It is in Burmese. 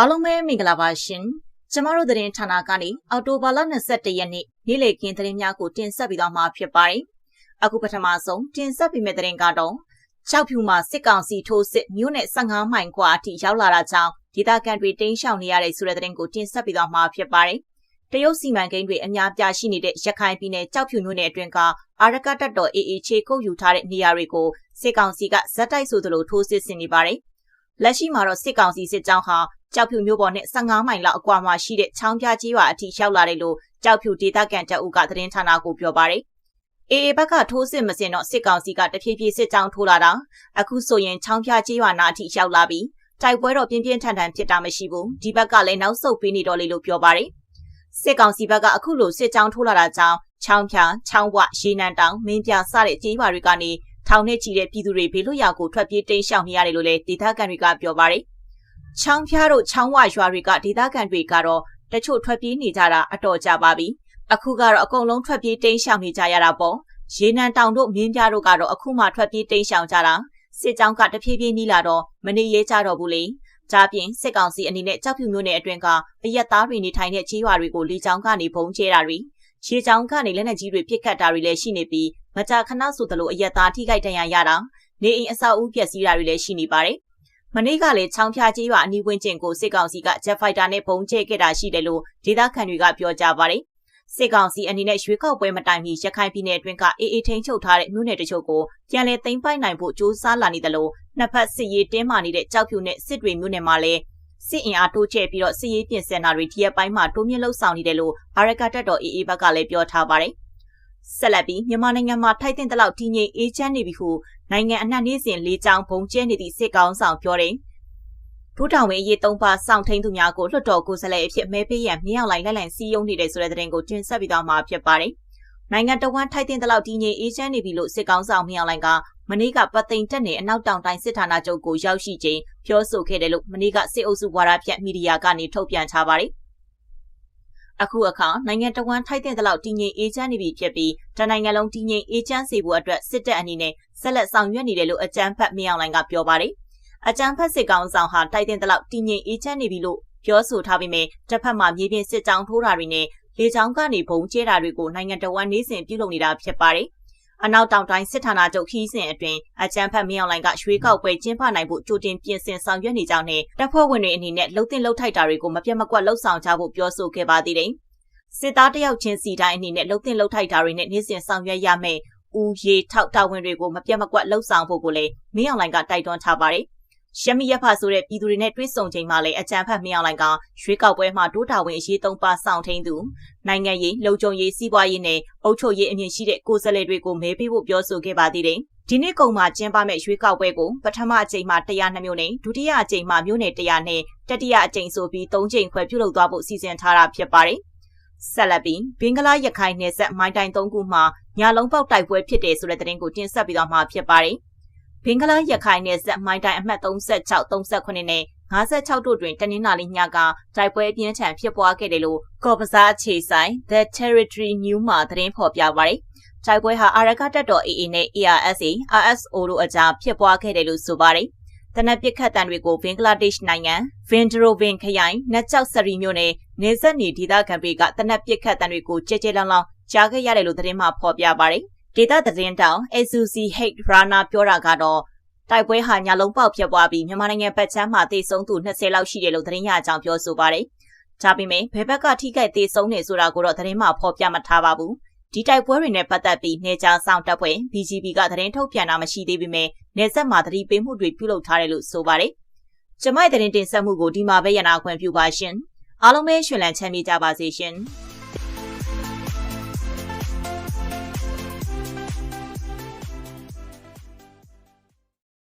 အားလုံးပဲမင်္ဂလာပါရှင်ကျမတို့သတင်းဌာနကနေအော်တိုဘာလ22ရက်နေ့နေ့လည်ခင်းသတင်းများကိုတင်ဆက်ပေးသွားမှာဖြစ်ပါတယ်အခုပထမဆုံးတင်ဆက်ပေးမယ့်သတင်းကတော့ကြောက်ဖြူမှာစစ်ကောင်စီထိုးစစ်မြို့နယ်15မိုင်ခွာအထိရောက်လာတာကြောင့်ဒေသခံတွေတင်းရှောင်နေရတဲ့ဆိုတဲ့သတင်းကိုတင်ဆက်ပေးသွားမှာဖြစ်ပါတယ်တရုတ်စီမံကိန်းတွေအများပြားရှိနေတဲ့ရခိုင်ပြည်နယ်ကြောက်ဖြူမြို့နယ်အတွင်းကအာရကတပ်တော် AA ခြေကုပ်ယူထားတဲ့နေရာတွေကိုစစ်ကောင်စီကဇက်တိုက်ဆိုသလိုထိုးစစ်ဆင်နေပါတယ်လက်ရှိမှာတော့စစ်ကောင်စီစစ်ကြောင်းဟာ ကြောက်ဖြူမြို့ပေါ်နဲ့15မိုင်လောက်အကွာမှာရှိတဲ့ချောင်းပြကြီးရွာအထိရောက်လာတယ်လို့ကြောက်ဖြူဒေသခံတပ်ဦးကသတင်းဌာနကိုပြောပါတယ်။အေအေဘက်ကထိုးစစ်မစင်တော့စစ်ကောင်စီကတဖြည်းဖြည်းစစ်ကြောင်းထိုးလာတာအခုဆိုရင်ချောင်းပြကြီးရွာနာအထိရောက်လာပြီးတိုက်ပွဲတော့ပြင်းပြင်းထန်ထန်ဖြစ်တာမရှိဘူးဒီဘက်ကလည်းနောက်ဆုတ်ပေးနေတော့လေလို့ပြောပါတယ်။စစ်ကောင်စီဘက်ကအခုလိုစစ်ကြောင်းထိုးလာတာကြောင့်ချောင်းဖြာချောင်းဝရေနံတောင်မင်းပြစတဲ့ကြေးရွာတွေကနေထောင်နဲ့ချီတဲ့ပြည်သူတွေဘေးလွတ်ရာကိုထွက်ပြေးတိမ်းရှောင်နေရတယ်လို့လည်းဒေသခံတွေကပြောပါတယ်။ ချောင်းဖျားတို့ချောင်းဝရွာတွေကဒေသခံတွေကတော့တချို့ထွက်ပြေးနေကြတာအတော်ကြပါပြီ။အခုကတော့အကုန်လုံးထွက်ပြေးတိမ်းရှောင်နေကြရတာပေါ့။ရေနံတောင်တို့မြင်းပြတို့ကတော့အခုမှထွက်ပြေးတိမ်းရှောင်ကြတာ။စစ်ကြောင်းကတဖြည်းဖြည်းနီးလာတော့မနေရဲကြတော့ဘူးလေ။ဒါပြင်စစ်ကောင်စီအနေနဲ့ကြောက်ဖြူမျိုးနယ်အတွင်းကအရက်သားတွေနေထိုင်တဲ့ခြေရွာတွေကိုလေကြောင်းကနေဘုံကျဲတာတွေခြေချောင်းကနေလက်နက်ကြီးတွေပစ်ခတ်တာတွေလည်းရှိနေပြီးမကြာခဏဆိုသလိုအရက်သားထိခိုက်ဒဏ်ရာရတာနေအိမ်အဆောက်အဦပျက်စီးတာတွေလည်းရှိနေပါတယ်။ မနေ့ကလည်းချောင်းဖြာကြီးရွာအနီးဝန်းကျင်ကိုစစ်ကောင်စီကဂျက်ဖိုက်တာနဲ့ပုံကျဲခဲ့တာရှိတယ်လို့ဒေသခံတွေကပြောကြပါတယ်။စစ်ကောင်စီအနေနဲ့ရွေးကောက်ပွဲမတိုင်မီရခိုင်ပြည်နယ်အတွင်းကအေးအေးထိန်ချုပ်ထားတဲ့မြို့နယ်တချို့ကိုပြန်လည်သိမ်းပိုက်နိုင်ဖို့ကြိုးစားလာနေတယ်လို့နှစ်ဖက်စစ်ရေးတင်းမာနေတဲ့ကြောက်ဖြူနဲ့စစ်တွေမြို့နယ်မှာလည်းစစ်အင်အားတိုးချဲ့ပြီးတော့စစ်ရေးပြင်ဆင်တာတွေဒီရက်ပိုင်းမှာတိုးမြင့်လှုပ်ဆောင်နေတယ်လို့အာရကတက်တော်အေးအေးဘက်ကလည်းပြောထားပါတယ်။ ဆက်လက်ပြီးမြန်မာနိုင်ငံမှာထိုက်တင်တဲ့လောက်တည်ငြိမ်အေးချမ်းနေပြီဟုနိုင်ငံအနှံ့နေစဉ်လေးချောင်းဘုံကျဲနေသည့်စစ်ကောင်းဆောင်ပြောတယ်။ဒုတောင်ဝင်အရေးသုံးပါစောင့်ထိန်သူများကိုလွှတ်တော်ကိုယ်စားလှယ်အဖြစ်မဲပေးရန်မြောက်လိုက်လက်လန်စီးယုံနေတဲ့ဆိုတဲ့သတင်းကိုတင်ဆက်ပြီးတော့မှာဖြစ်ပါတယ်။နိုင်ငံတော်ဝန်ထိုက်တင်တဲ့လောက်တည်ငြိမ်အေးချမ်းနေပြီလို့စစ်ကောင်းဆောင်မြောက်လိုက်ကမနေ့ကပတ်သိမ်တက်နေအနောက်တောင်တိုင်းစစ်ဌာနချုပ်ကိုရောက်ရှိချိန်ပြောဆိုခဲ့တယ်လို့မနေ့ကစစ်အုပ်စုဝါဒဖြန့်မီဒီယာကနေထုတ်ပြန်ထားပါတယ်။ အခုအခါနိုင်ငံတော်ဝန်ထိုက်တဲ့လောက်တည်ငြိမ်အေးချမ်းနေပြီဖြစ်ပြီးတနိုင်ငံလုံးတည်ငြိမ်အေးချမ်းစေဖို့အတွက်စစ်တပ်အနေနဲ့ဆက်လက်ဆောင်ရွက်နေတယ်လို့အကြံဖတ်မြောင်လိုင်ကပြောပါတယ်။အကြံဖတ်စစ်ကောင်ဆောင်ဟာတိုက်တဲ့လောက်တည်ငြိမ်အေးချမ်းနေပြီလို့ပြောဆိုထားပေမဲ့တစ်ဖက်မှာမြေပြင်စစ်ကြောင်းထိုးတာတွေနဲ့လေကြောင်းကနေဘုံကျဲတာတွေကိုနိုင်ငံတော်ဝန်နေစဉ်ပြုလုပ်နေတာဖြစ်ပါတယ်။ အနောက်တောင်တိုင်းစစ်ဌာနချုပ်ခီးစဉ်အတွင်းအကြမ်းဖက်မင်းအောင်လိုင်ကရွှေကောက်ပွဲကျင်းပနိုင်ဖို့ကြိုတင်ပြင်ဆင်ဆောင်ရွက်နေကြောင်းနဲ့တပ်ဖွဲ့ဝင်တွေအနေနဲ့လှုပ်တင်လှုပ်ထိုက်တာတွေကိုမပြတ်မကွက်လှုပ်ဆောင်ကြဖို့ပြောဆိုခဲ့ပါသေးတယ်။စစ်သားတယောက်ချင်းစီတိုင်းအနေနဲ့လှုပ်တင်လှုပ်ထိုက်တာတွေနဲ့နေ့စဉ်ဆောင်ရွက်ရမယ်။ဦးရေထောက်တာဝန်တွေကိုမပြတ်မကွက်လှုပ်ဆောင်ဖို့ကိုလည်းမင်းအောင်လိုင်ကတိုက်တွန်းထားပါတယ်။ ရှမီရဖဆိုတဲ့ပြည်သူတွေနဲ့တွေ့ဆုံချိန်မှာလည်းအကြံဖတ်မင်းအောင်လိုင်ကရွေးကောက်ပွဲမှာတိုးတာဝင်အရေးသုံးပါဆောင်ထိန်သူနိုင်ငံရေးလုံခြုံရေးစီးပွားရေးနဲ့အုပ်ချုပ်ရေးအမြင့်ရှိတဲ့ကိုယ်စားလှယ်တွေကိုမဲပေးဖို့ပြောဆိုခဲ့ပါသေးတယ်။ဒီနေ့ကုန်မှာကျင်းပမဲ့ရွေးကောက်ပွဲကိုပထမအကြိမ်မှာ102မျိုးနဲ့ဒုတိယအကြိမ်မှာမျိုးနယ်100နဲ့တတိယအကြိမ်ဆိုပြီး3ကြိမ်ခွဲပြုလုပ်သွားဖို့စီစဉ်ထားတာဖြစ်ပါတယ်။ဆက်လက်ပြီးဘင်္ဂလားရခိုင်နယ်စပ်မိုင်းတိုင်၃ခုမှာညာလုံးပေါက်တိုက်ပွဲဖြစ်တယ်ဆိုတဲ့သတင်းကိုတင်ဆက်ပြီးတော့မှာဖြစ်ပါတယ်။ ဘင်္ဂလားရခိုင်နယ်စပ်မိုင်းတိုင်းအမှတ်36 39နဲ့56တို့တွင်တနင်္လာနေ့ညကတိုက်ပွဲပြင်းထန်ဖြစ်ပွားခဲ့တယ်လို့ကော်ပစားအခြေဆိုင် The Territory New မှာသတင်းဖော်ပြပါတယ်။တိုက်ပွဲဟာအာရကတပ်တော် AA နဲ့ ARSA RSO တို့အကြားဖြစ်ပွားခဲ့တယ်လို့ဆိုပါတယ်။တနက်ပစ်ခတ်တံတွေကိုဘင်္ဂလားဒေ့ရှ်နိုင်ငံဗင်ဒရိုဗင်ခရိုင်နတ်ကျောက်စရီမြို့နယ်နေဆက်နေဒေသခံတွေကတနက်ပစ်ခတ်တံတွေကိုကြဲကြဲလောင်လောင်ကြားခဲ့ရတယ်လို့သတင်းမှာဖော်ပြပါတယ်။ ဒေတာသတင်းတောင် SUC Hate Rana ပြောတာကတော့တိုက်ပွဲဟာညာလုံးပေါက်ဖြစ်ပွားပြီးမြန်မာနိုင်ငံဘက်ချမ်းမှာတေဆုံးသူ20လောက်ရှိတယ်လို့သတင်းရအကြောင်းပြောဆိုပါတယ်။ဒါပေမဲ့ဘယ်ဘက်ကထိခိုက်တေဆုံးနေဆိုတာကိုတော့သတင်းမှဖော်ပြမထားပါဘူး။ဒီတိုက်ပွဲတွေနဲ့ပတ်သက်ပြီးနေကြားဆောင်တပ်ဖွဲ့ BGB ကသတင်းထုတ်ပြန်တာမရှိသေးပေမဲ့နေဆက်မှာသတိပေးမှုတွေပြုလုပ်ထားတယ်လို့ဆိုပါတယ်။ကျမရဲ့သတင်းတင်ဆက်မှုကိုဒီမှာပဲရနာခွင့်ပြုပါရှင်။အားလုံးပဲရှင်လန်းချမ်းမြေ့ကြပါစေရှင်။